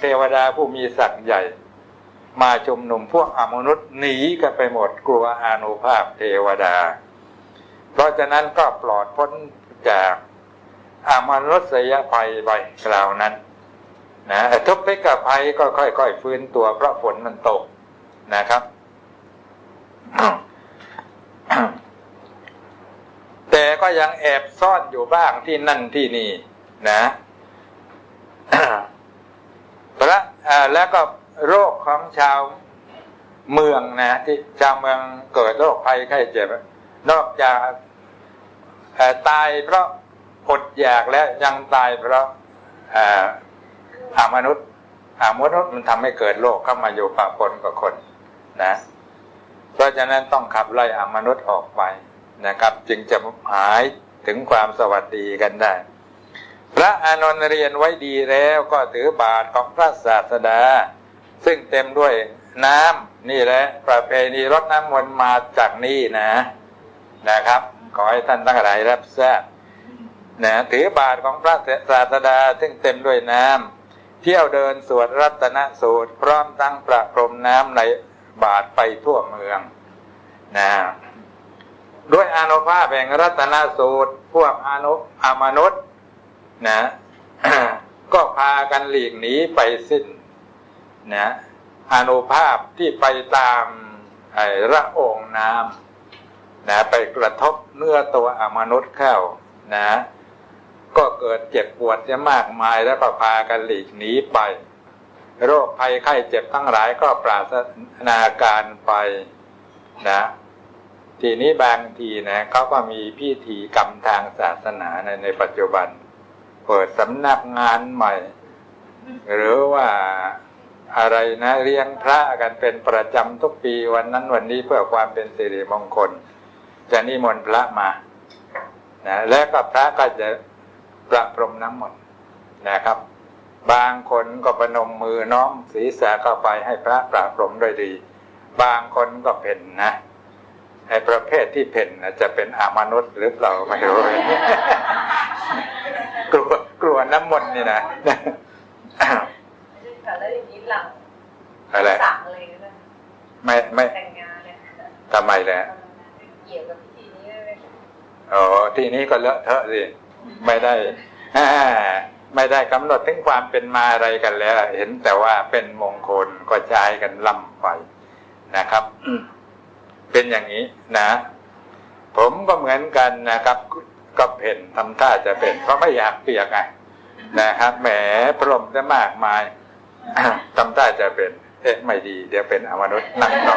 เทวดาผู้มีศักดิ์ใหญ่ มาชุมนุมพวกอมนุษย์หนีกันไปหมดกลัวอานุภาพเทวดา เพราะฉะนั้นก็ปลอดพ้นจากอามนุษยภัยไปคราวนั้นนะทุกพิกภัยก็ค่อยๆฟื้นตัวเพราะฝนมันตกนะครับ แต่ก็ยังแอบซ่อนอยู่บ้างที่นั่นที่นี่นะ พระ แล้วก็โรคของชาวเมืองนะที่ชาวเมืองเกิดโรคภัยไข้เจ็บ นอกจากตายเพราะอดอยากและยังตายเพราะอามนุษย์อามนุษย์มันทำให้เกิดโรคเข้ามาอยู่ปะปนกับคนนะ เพราะฉะนั้นต้องขับไล่อามนุษย์ออกไปนะครับ จึงจะหายถึงความสวัสดีกันได้ พระอานนท์เรียนไว้ดีแล้วก็ถือบาทของพระศาสดา ซึ่งเต็มด้วยน้ำนี่แหละประเพณีรดน้ำมนต์มาจากนี่นะ นะครับ ขอให้ท่านทั้งหลายรับทราบนะถือบาทของพระศาสดาซึ่งเต็มด้วยน้ำเที่ยวเดินสวดรัตนสูตร พร้อมทั้งประพรมน้ำในบาทไปทั่วเมืองนะด้วยอนุภาพแห่งรัตนสูตร พวกอนุอมนุษย์ นะ ก็พากันหลีกหนีไปสิ้นนะอนุภาพที่ไปตามไอ้ระองน้ำนะไปกระทบเนื้อตัวอมนุษย์เข้านะ ก็เกิดเจ็บปวดจะมากมายแล้วก็พากันหลีกหนีไป โรคภัยไข้เจ็บทั้งหลายก็ปราศนาการไปนะ ทีนี้บางทีนะเขาก็มีพิธีกรรมทางศาสนาในในปัจจุบัน เปิดสำนักงานใหม่ หรือว่าอะไรนะเรียงพระกันเป็นประจำทุกปีวันนั้นวันนี้เพื่อความเป็นสิริมงคล จะนิมนต์พระมานะแล้วก็พระก็จะประพรมน้ำมนต์นะครับ บางคนก็ประนมมือน้อมศีรษะเข้าไปให้พระประพรมด้วยดี บางคนก็เพ่นนะไอ้ประเภทที่เพ่นนะจะเป็นอามนุษย์หรือเปล่าไม่รู้ วกลัวน้ำมนต์นี่นะแล้วอย่างนี้หลังอะไรสั่งอะไรก็ได้ไม่ไม่แต่งงานเนี่ยทำไมแหละเกี่ยวกับพิธีนี้ได้ไหมอ๋อที่นี้ก็เลอะเทอะสิไม่ได้อ่าไม่ได้กำหนดถึงความเป็นมาอะไรกันแล้ว เห็นแต่ว่าเป็นมงคลก็ใช้กันล่ำไปนะครับ เป็นอย่างนี้นะ ผมก็เหมือนกันนะครับ ก็เพ่นทำท่าจะเป็นเพราะไม่อยากเปียกไง นะครับแหมพรมจะมากมายทำท่าจะเป็น เอ๊ะไม่ดี เดี๋ยวเป็นอมนุษย์นั่งต่อ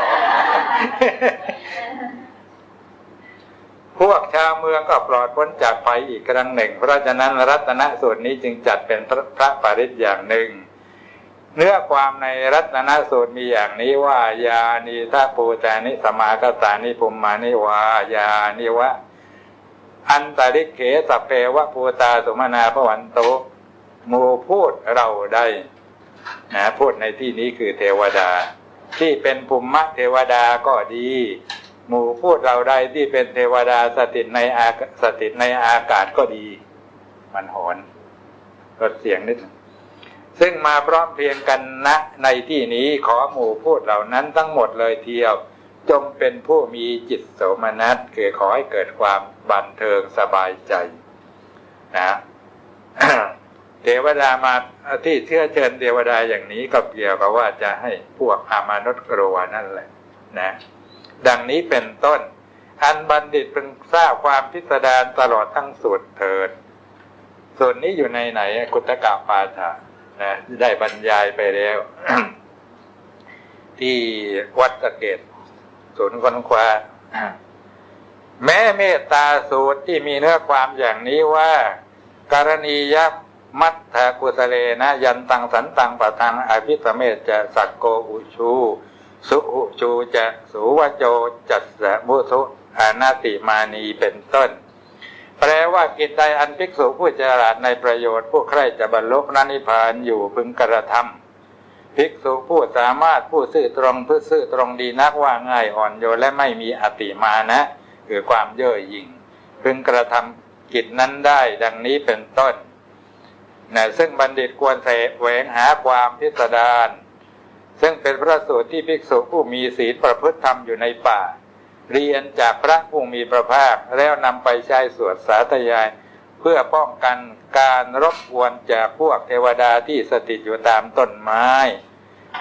พวกชาวเมืองก็ปลอดพ้นจากภัยอีกครั้งหนึ่ง เพราะฉะนั้นรัตนสูตรนี้จึงจัดเป็นพระพระปริศอย่างหนึ่ง เนื้อความในรัตนสูตรมีอย่างนี้ว่ายานีทาปูตานิสมากตานิภูมิมานิวายานิวะอันตริเขสเปวะภูตาสุมานาพวันโต หมูพูดเราได้นะพูดในที่นี้คือเทวดา ที่เป็นภูมิเทวดาก็ดีหมู่พูดเราได้ที่เป็นเทวดาสถิตในอาสถิตในอากาศก็ดี มันหอนลดเสียงนิดนซึ่งมาพร้อมเพรียงกันณในที่นี้ขอหมู่พูดเหล่านั้นทั้งหมดเลยเทียว จงเป็นผู้มีจิตโสมนัสคือขอให้เกิดความบันเทิงสบายใจ นะ เทวดามาที่เชื่อเชิญเทวดาอย่างนี้ก็เกี่ยวกับว่าจะให้พวกอามนุษย์กลัวนั่นแหละนะ ดังนี้เป็นต้น อันบัณฑิตพึงทราบความพิสดารตลอดทั้งสูตรเถิดส่วนนี้อยู่ในไหนกุตกาปาฐานะได้บรรยายไปแล้ว ที่วัดสะเกตศูนย์คนควาแม้เมตตาสูตรที่มีเนื้อความอย่างนี้ว่า การณียับ มัทธกุสเลนะ ยันตังสันตังปะทังอภิสเมตจะสักโกอุชูสุอุชูจะสูวโจจัสสะมุทุอานาติมานีเป็นต้น แปลว่ากิจใดอันภิกษุผู้ฉลาดในประโยชน์ ผู้ใคร่จะบรรลุพระนิพพานอยู่พึงกระทำภิกษุผู้สามารถผู้ซื่อตรงผู้ซื่อตรงดีนักว่าง่ายอ่อนโยนและไม่มีอติมานะ คือความเย่อหยิ่ง พึงกระทำกิจนั้นได้ดังนี้เป็นต้น นะซึ่งบัณฑิตควรแสวงหาความพิสดารซึ่งเป็นพระสูตรที่ภิกษุผู้มีศีลประพฤติธรรมอยู่ในป่า เรียนจากพระผู้มีพระภาคแล้วนำไปใช้สวดสาธยาย เพื่อป้องกันการรบกวนจากพวกเทวดาที่สถิตอยู่ตามต้นไม้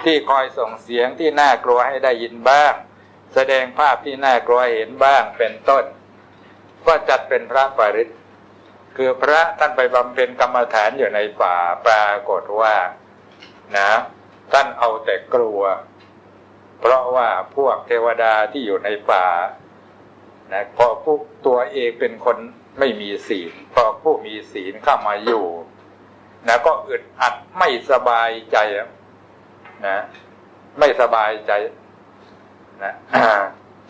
ที่คอยส่งเสียงที่น่ากลัวให้ได้ยินบ้าง แสดงภาพที่น่ากลัวเห็นบ้างเป็นต้น ก็จัดเป็นพระปริต คือพระท่านไปบำเพ็ญกรรมฐานอยู่ในป่าปรากฏว่านะท่านเอาแต่กลัว เพราะว่าพวกเทวดาที่อยู่ในป่านะพอผู้ตัวเองเป็นคนไม่มีศีลพอผู้มีศีลเข้ามาอยู่นะก็อึดอัดไม่สบายใจนะไม่สบายใจนะ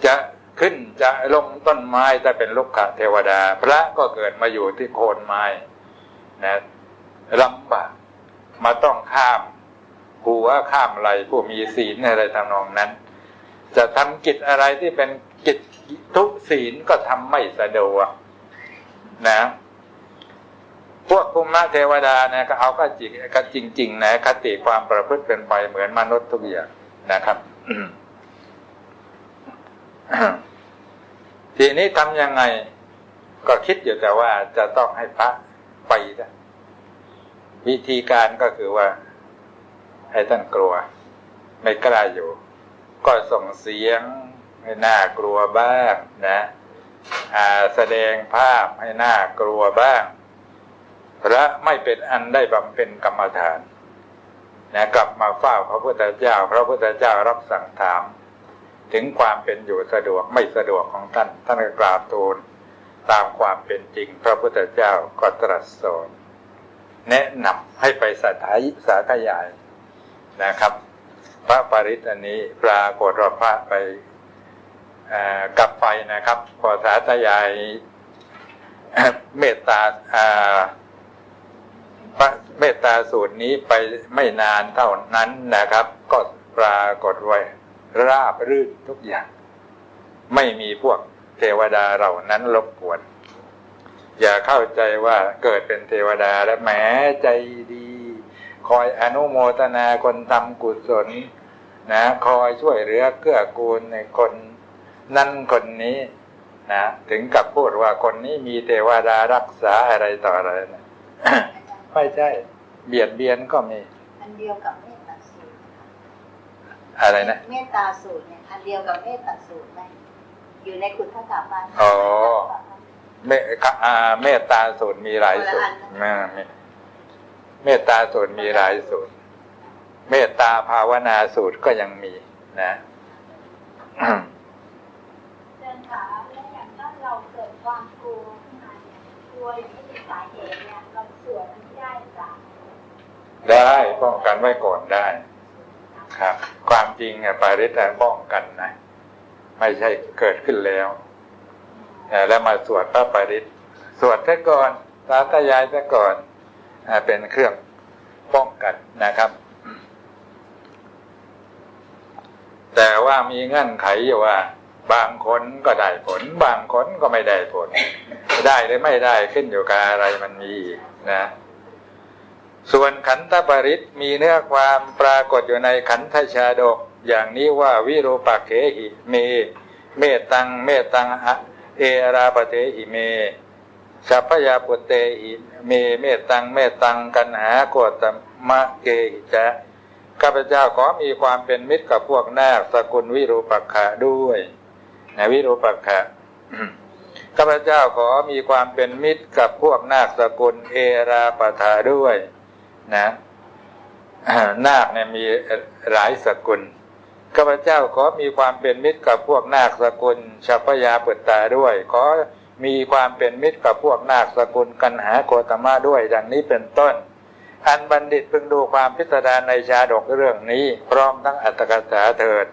จะ ขึ้นจะลงต้นไม้ถ้เป็นลูกขเทวดา พระก็เกิดมาอยู่ที่โคนไม้นะลำบากมาต้องข้ามหัวข้ามไหลผู้มีศีลอะไรทำนองนั้น จะทำกิจอะไรที่เป็นกิจทุศีลก็ทำไม่สะดวกนะ พวกภูมิเทวดานะก็เอาก็จริงก็จริง ๆ นะคติความประพฤติเป็นไปเหมือนมนุษย์ทุกอย่างนะครับ ทีนี้ทำยังไง ก็คิดอยู่แต่ว่าจะต้องให้พระไปนะวิธีการก็คือว่า ให้ท่านกลัว ไม่กล้าอยู่ ก็ส่งเสียงให้น่ากลัวบ้างนะแสดงภาพให้น่ากลัวบ้าง พระไม่เป็นอันได้บำเพ็ญกรรมฐานนะกลับมาเฝ้าพระพุทธเจ้า พระพุทธเจ้ารับสั่งถาม ถึงความเป็นอยู่สะดวกไม่สะดวกของท่าน ท่านก็กราบทูลตามความเป็นจริง พระพุทธเจ้าก็ตรัสสอนแนะนำให้ไปสาธายสาธยายนะครับ พระปริตอันนี้ปรากฏว่าพระไปกลับไปนะครับพอสาธยายเมตตาพระเมตตาสูตรนี้ไปไม่นานเท่านั้นนะครับ ก็ปรากฏไว้ ราบรื่นทุกอย่าง ไม่มีพวกเทวดาเหล่านั้นรบกวน อย่าเข้าใจว่าเกิดเป็นเทวดาแล้วแหมใจดี คอยอนุโมทนาคนทำกุศลนะ คอยช่วยเหลือเกื้อกูลในคนนั่นคนนี้นะถึงกับพูดว่าคนนี้มีเทวดารักษาอะไรต่ออะไรนะไม่ใช่ เบียดเบียนก็มี อันเดียวกับเมตตาสูตร อะไรนะเมตตาสูตรเนี่ยอันเดียวกับเมตตาสูตรไหมอยู่ในคุณทกาบาลอ๋อเมอ่าเมตตาสูตรมีหลายสูตรคนละอันนะอ่าเมเมตตาสูตรมีหลายสูตร เมตตาภาวนาสูตรก็ยังมีนะเดินขาแล้วอย่างถ้าเราเกิดความกลัวขึ้นมาเนี่ยกลัวอย่างไม่มีสาเหตุเนี่ยเราสวดมันไม่ได้หรือเปล่าได้ป้องกันไว้ก่อนได้ ครับ ความจริงอะปาริตป้องกันนะ ไม่ใช่เกิดขึ้นแล้วแล้วมาสวดพระปาริตสวดซะก่อนสาธยายซะก่อนเป็นเครื่องป้องกันนะครับ แต่ว่ามีเงื่อนไขอยู่ว่า บางคนก็ได้ผล บางคนก็ไม่ได้ผล ได้หรือไม่ได้ขึ้นอยู่กับอะไรมันมีอีกนะ ส่วนขันธปริตมีเนื้อความปรากฏอยู่ในขันธชาดก อย่างนี้ว่าวิรูปักเขหิเม เมตังเมตังเอราปเทหิเมสัพพยาปุตเตหิเมเมตังเมตตังกันหาโกตมะเกหิจะข้าพเจ้าขอมีความเป็นมิตรกับพวกนาคสกุลวิรูปักขะด้วยนะวิรูปักขะข้าพเจ้าขอมีความเป็นมิตรกับพวกนาคสกุลเอราปถาด้วย นะนาคเนี่ยมีหลายสกุลข้าพเจ้าขอมีความเป็นมิตรกับพวกนาคสกุลชัพยาเปุตตาด้วย ขอมีความเป็นมิตรกับพวกนาคสกุลกันหาโคตมะด้วยดังนี้เป็นต้น อันบัณฑิตพึงดูความพิสดารในชาดกเรื่องนี้ พร้อมทั้งอัตถกถาเถิด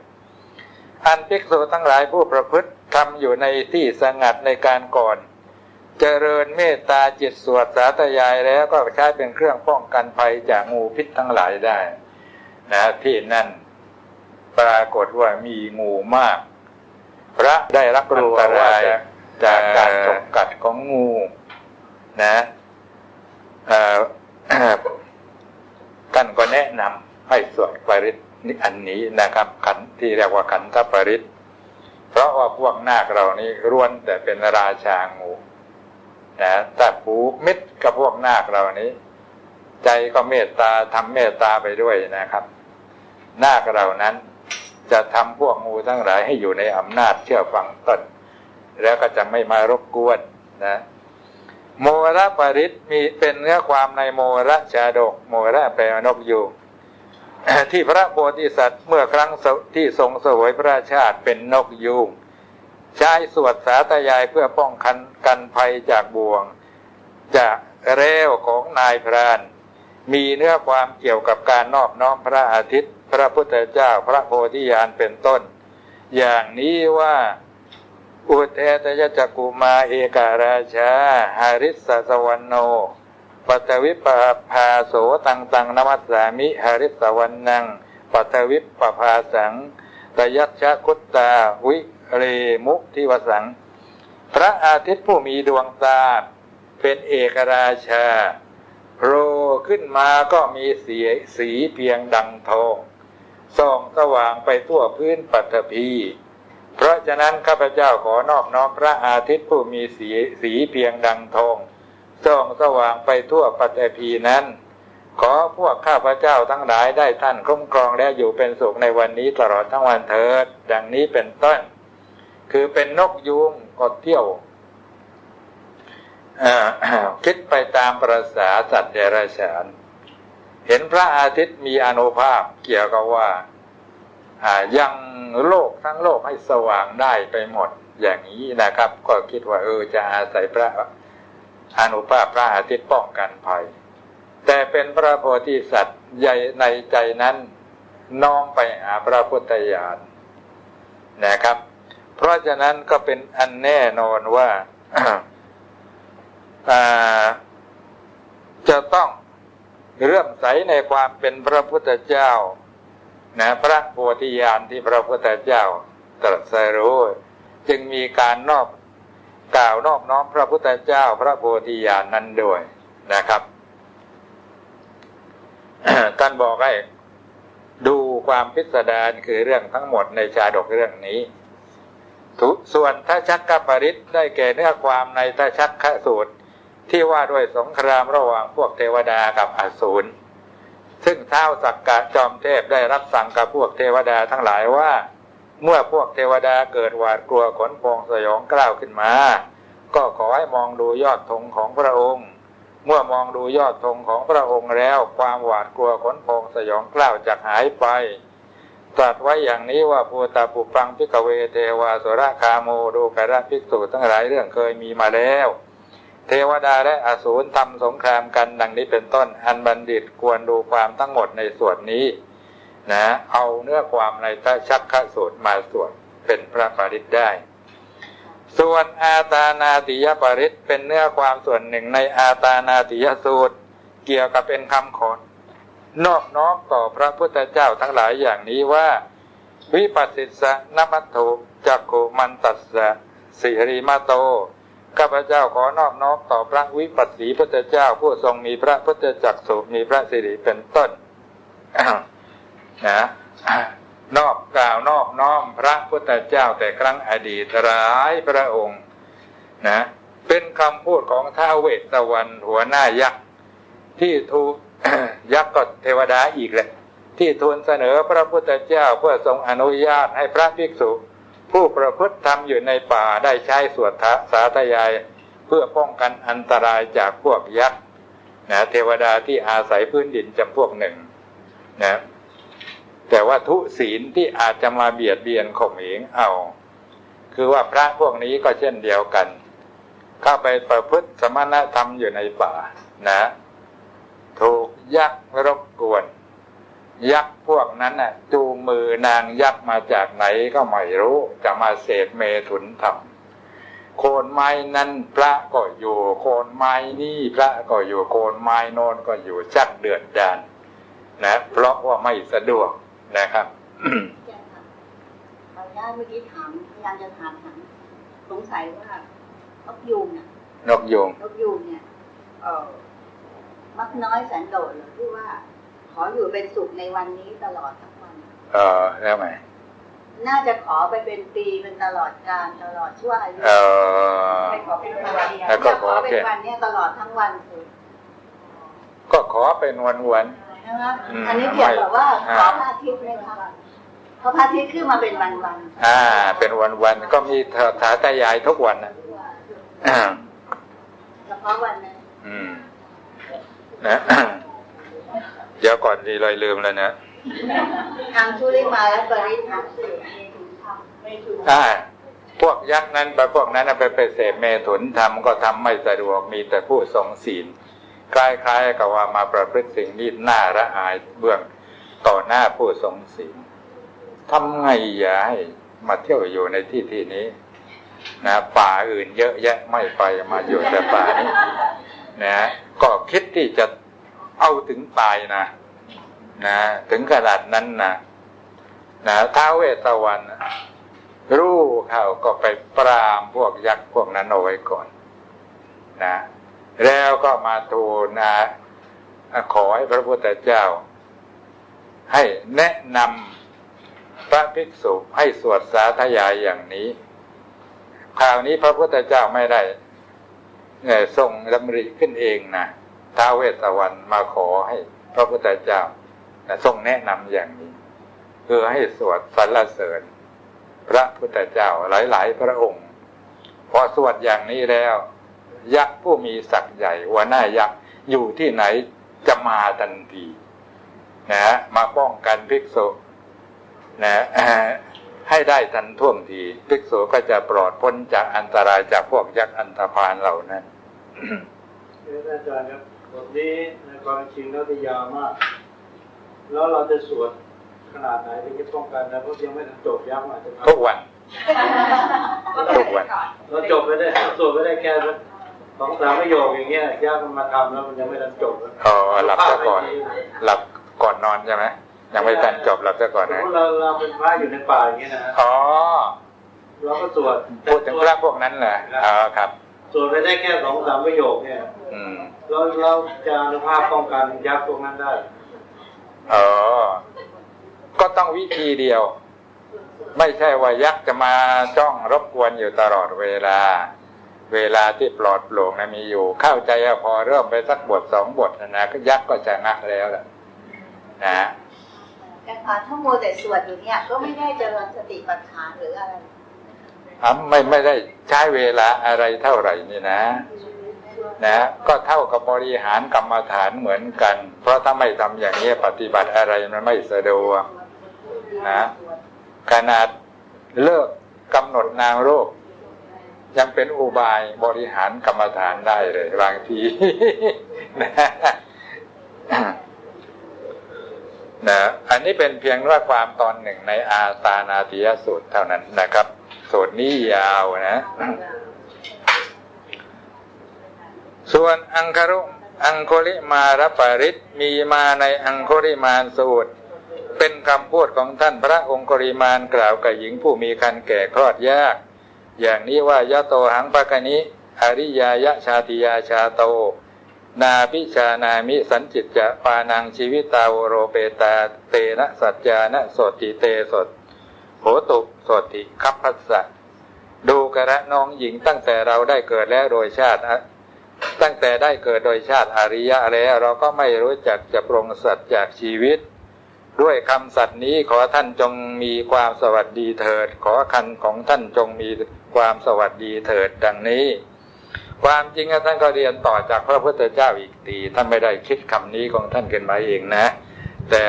อันภิกษุทั้งหลายผู้ประพฤติทำอยู่ในที่สงัดในการก่อน เจริญเมตตาจิตสวดสาธยายแล้วก็ใช้เป็นเครื่องป้องกันภัยจากงูพิษทั้งหลายได้ นะที่นั่นปรากฏว่ามีงูมาก พระได้รับรู้ว่าจากการจกัดของงู นะท่านก็แนะนำให้สวดปริศนี่อันนี้นะครับ ขันที่เรียกว่าขันทปริศเพราะว่าพวกนาคเรานี้ร่วนแต่เป็นราชางู นะแต่ผูมิตรกับพวกนาคเรานี้ ใจก็เมตตาทำเมตตาไปด้วยนะครับ นาคเรานั้นจะทำพวกงูทั้งหลายให้อยู่ในอำนาจเชื่อฟังตนแล้วก็จะไม่มารบกวนนะโมระปริตมีเป็นเนื้อความในโมระชาดก โมระแปลนกยูงที่พระโพธิสัตว์เมื่อครั้งที่ทรงสวยพระราชาติเป็นนกยูง ใช้สวดสาธยายเพื่อป้องกันกันภัยจากบ่วง จากเร็วของนายพราน มีเนื้อความเกี่ยวกับการนอบน้อมพระอาทิตย์ พระพุทธเจ้าพระโพธิญาณเป็นต้น อย่างนี้ว่าอุเทตยจักกุมาเอการาชาหาริสสวรรณโนปัตวิปปภาโสตังตังนมัสสามิหาริสวรรณังปัตวิปปภาสังตยัชชะคุตตาวิ เรมุทิวสัง พระอาทิตย์ผู้มีดวงตา เป็นเอกราชาโผล่ขึ้นมาก็มีสีสีเพียงดังทองส่องสว่างไปทั่วพื้นปัตภีเพราะฉะนั้นข้าพเจ้าขอนอบน้อมพระอาทิตย์ผู้มีสีสีเพียงดังทองส่องสว่างไปทั่วปัตภีนั้น ขอพวกข้าพเจ้าทั้งหลายได้ท่านคุ้มครองและอยู่เป็นสุขในวันนี้ตลอดทั้งวันเถิด ดังนี้เป็นต้น คือเป็นนกยุงก็เที่ยวคิดไปตามประษาสัตว์เดรัจฉาน เห็นพระอาทิตย์มีอานุภาพเกี่ยวกับว่าอ่ายังโลกทั้งโลกให้สว่างได้ไปหมดอย่างนี้นะครับ ก็คิดว่าเออจะอาศัยพระอนุภาพพระอาทิตย์ป้องกันภัย แต่เป็นพระโพธิสัตว์ใหญ่ในใจนั้นน้อมไปหาพระพุทธญาณนะครับ เพราะฉะนั้นก็เป็นอันแน่นอนว่าจะต้องเรื่มใสในความเป็นพระพุทธเจ้านะพระโพธิญาณที่พระพุทธเจ้าตรัสรู้จึงมีการนอบกล่าวนอบน้อมพระพุทธเจ้าพระโพธิญาณนั้นด้วยนะครับท่านบอกให้ดูความพิสดารคือเรื่องทั้งหมดในชาดกเรื่องนี้ ทุส่วนทัชักกปริตได้แก่เนื้อความในทัชักขสูตร ที่ว่าด้วยสงครามระหว่างพวกเทวดากับอสูร ซึ่งเท้าสักกะจอมเทพได้รับสั่งกับพวกเทวดาทั้งหลายว่า เมื่อพวกเทวดาเกิดหวาดกลัวขนพองสยองกล้าวขึ้นมา ก็ขอให้มองดูยอดธงของพระองค์ เมื่อมองดูยอดธงของพระองค์แล้ว ความหวาดกลัวขนพองสยองกล้าวจะหายไป ตรัสไว้อย่างนี้ว่าภูตาปุปังพิกเวเทวาสุรคาโมดูกระภิกษุทั้งหลายเรื่องเคยมีมาแล้ว เทวดาและอสูรทำสงครามกันดังนี้เป็นต้น อันบัณฑิตควรดูความทั้งหมดในส่วนนี้ นะ เอาเนื้อความในตชักขสูตรมาสวดเป็นพระปริตได้ ส่วนอาตานาติยปริตเป็นเนื้อความส่วนหนึ่งในอาตานาติยสูตร เกี่ยวกับเป็นคำขอ นอบน้อมต่อพระพุทธเจ้าทั้งหลายอย่างนี้ว่า วิปัสสิสะนมัตถุจักขุมันตัสสะสิริมาโตข้าพเจ้าขอนอบน้อมต่อพระวิปัสสีพุทธเจ้าผู้ทรงมีพระพุทธจักสุมีพระสิริเป็นต้นนะนอบกล่าวนอบน้อมพระพุทธเจ้าแต่ครั้งอดีตหลายพระองค์นะเป็นคำพูดของท้าวเวสสวรรณหัวหน้ายักษ์ที่ทูล ยักษ์ก็เทวดาอีกแหละ ที่ทูลเสนอพระพุทธเจ้าเพื่อทรงอนุญาตให้พระภิกษุ ผู้ประพฤติธรรมอยู่ในป่าได้ใช้สวดทะสาธยาย เพื่อป้องกันอันตรายจากพวกยักษ์นะเทวดาที่อาศัยพื้นดินจำพวกหนึ่งนะแต่ว่าทุศีลที่อาจจะมาเบียดเบียนข่มเหงเอา คือว่าพระพวกนี้ก็เช่นเดียวกัน เข้าไปประพฤติสมณธรรมอยู่ในป่านะ ยักษ์รบกวน ยักษ์พวกนั้นน่ะจูงมือนางยักษ์มาจากไหนก็ไม่รู้ จะมาเสพเมถุนธรรมโคนไม้นั้นพระก็อยู่ โคนไม้นี่พระก็อยู่โคนไม้โนนก็อยู่ชักเดือดดานนะ เพราะว่าไม่สะดวกนะครับอาจารย์ค่ะขออนุญาตเมื่อกี้ถามพยายามจะถามถามสงสัยว่านกยูงเนี่ยนกยูงนกยูงเนี่ยเออ มักน้อยแสนโดษเหรือที่ว่า ขออยู่เป็นสุขในวันนี้ตลอดทั้งวัน เออแล้วไงน่าจะขอไปเป็นปีเป็นตลอดกาลตลอดชั่วอายุเออไปขอเป็นวันเดียวแล้วก็จะขขออเป็นแค่วันเนี้ยตลอดทั้งวันคือก็ขอเป็นวันวันใช่ไหมอืมอันนี้เกี่ยวกับว่าอ่าขอพระอาทิตย์ไหมคะเพราะพระอาทิตย์ขึ้นมาเป็นวันวันๆอ่า เป็นวันวันๆก็มีถาตายายทุกวันนะอ่าเฉพาะวันนั้นอืม นะเดี๋ยวก่อนดีเลยลืมแล้วนะทางชุลิมาและปริธรรมไม่ถูกอ่าพวกยักษ์นั้นไปพวกนั้นน่ะไปไปเสพเมถุนทำก็ทำไม่สะดวกมีแต่ผู้ทรงศีลคล้ายๆกับว่ามาประพฤติสิ่งนี้น่าระอายเบื้องต่อหน้าผู้ทรงศีลทำไงอย่าให้มาเที่ยวอยู่ในที่ที่นี้ นะ ป่าอื่นเยอะแยะไม่ไปมาอยู่แต่ป่านี้ นะก็คิดที่จะเอาถึงตายนะนะถึงขนาดนั้นนะนะท้าเวสวรรณรู้เขาก็ไปปรามพวกยักษ์พวกนั้นเอาไว้ก่อนนะแล้วก็มาทูลนะขอให้พระพุทธเจ้า ให้แนะนำพระภิกษุให้สวดสาธยายอย่างนี้ คราวนี้พระพุทธเจ้าไม่ได้ เอ่อทรงดำริขึ้นเองนะท้าวเวสสวรรณมาขอให้พระพุทธเจ้าทรงแนะนำอย่างนี้คือให้สวดสรรเสริญ พระพุทธเจ้าหลาย ๆ พระองค์พอสวดอย่างนี้แล้ว ยักษ์ผู้มีศักดิ์ใหญ่หัวหน้ายักษ์อยู่ที่ไหนจะมาทันทีนะฮะมาป้องกันภิกษุนะ ให้ได้ทันท่วงทีภิกษุก็จะปลอดพ้นจากอันตรายจากพวกยักษ์อันธพาลเหล่านั้นเรียนอาจารย์ครับบทนี้ในความจริงแล้วจะยาวมาก แล้วเราจะสวดขนาดไหนถึงจะป้องกันนะเพราะยังไม่ทันจบยักษ์อาจจะทุกวันทุกวันเราจบไปได้เราสวดไปได้แค่สองสามประโยคอย่างเงี้ยยักษ์มันมาทำแล้วมันยังไม่ทันจบแล้วอ๋อหลับซะก่อน หลับก่อนนอนใช่ไหม ยังไม่ทันจบหลับซะก่อนสมนะมติเราเราเป็นพระอยู่ในป่าอย่างเงี้ยนะฮะอ๋อเราก็สวดพูดถึงพระพวกนั้นเหรออ๋อครับสวดไปได้แค่สองสามประโยคเนี่ยอืมเราเราจะอนุภาพป้องกันยักษ์พวกนั้นได้อ๋อก็ต้องวิธีเดียว ไม่ใช่ว่ายักษ์จะมาจ้องรบกวนอยู่ตลอดเวลา เวลาที่ปลอดโปร่งนะมีอยู่ เข้าใจว่าพอเริ่มไปสักบทสองบทนะนะก็ยักษ์ก็จะงักแล้วล่ะนะ แต่พอถ้ามัวแต่สวดอยู่เนี่ย ก็ไม่ได้เจริญสติปัฏฐานหรืออะไรอะไม่ไม่ได้ใช้เวลาอะไรเท่าไหร่นี่นะ นะ ก็เท่ากับบริหารกรรมฐานเหมือนกัน เพราะถ้าไม่ทำอย่างนี้ปฏิบัติอะไรมันไม่สะดวกนะขนาดเลิกกำหนดนางโรคยังเป็นอุบายบริหารกรรมฐานได้เลยบางทีนะ นะอันนี้เป็นเพียงว่าความตอนหนึ่งในอาตานาติยสูตรเท่านั้นนะครับ สูตรนี้ยาวนะ ส่วนอังคารุอังคุลิมารปริตมีมาในอังคุริมานสูตร เป็นคำพูดของท่านพระองคุริมานกล่าวกับหญิงผู้มีคันแก่คลอดยาก อย่างนี้ว่ายะโตหังปะกะนิอริยายะชาติยาชาโต นาพิชานามิสันจิตจะปานังชีวิตาวโรเปตาเตนะสัจจานะโสติเตสดโหตุโสติคัพพัสสะดูกระน้องหญิงตั้งแต่เราได้เกิดแล้วโดยชาติ ตั้งแต่ได้เกิดโดยชาติอริยะแล้วเราก็ไม่รู้จักจะปรงสัตว์จากชีวิต ด้วยคำสัตย์นี้ขอท่านจงมีความสวัสดีเถิด ขอคันของท่านจงมีความสวัสดีเถิดดังนี้ ความจริงท่านก็เรียนต่อจากพระพุทธเจ้าอีกตี ท่านไม่ได้คิดคำนี้ของท่านเกินมาเองนะ แต่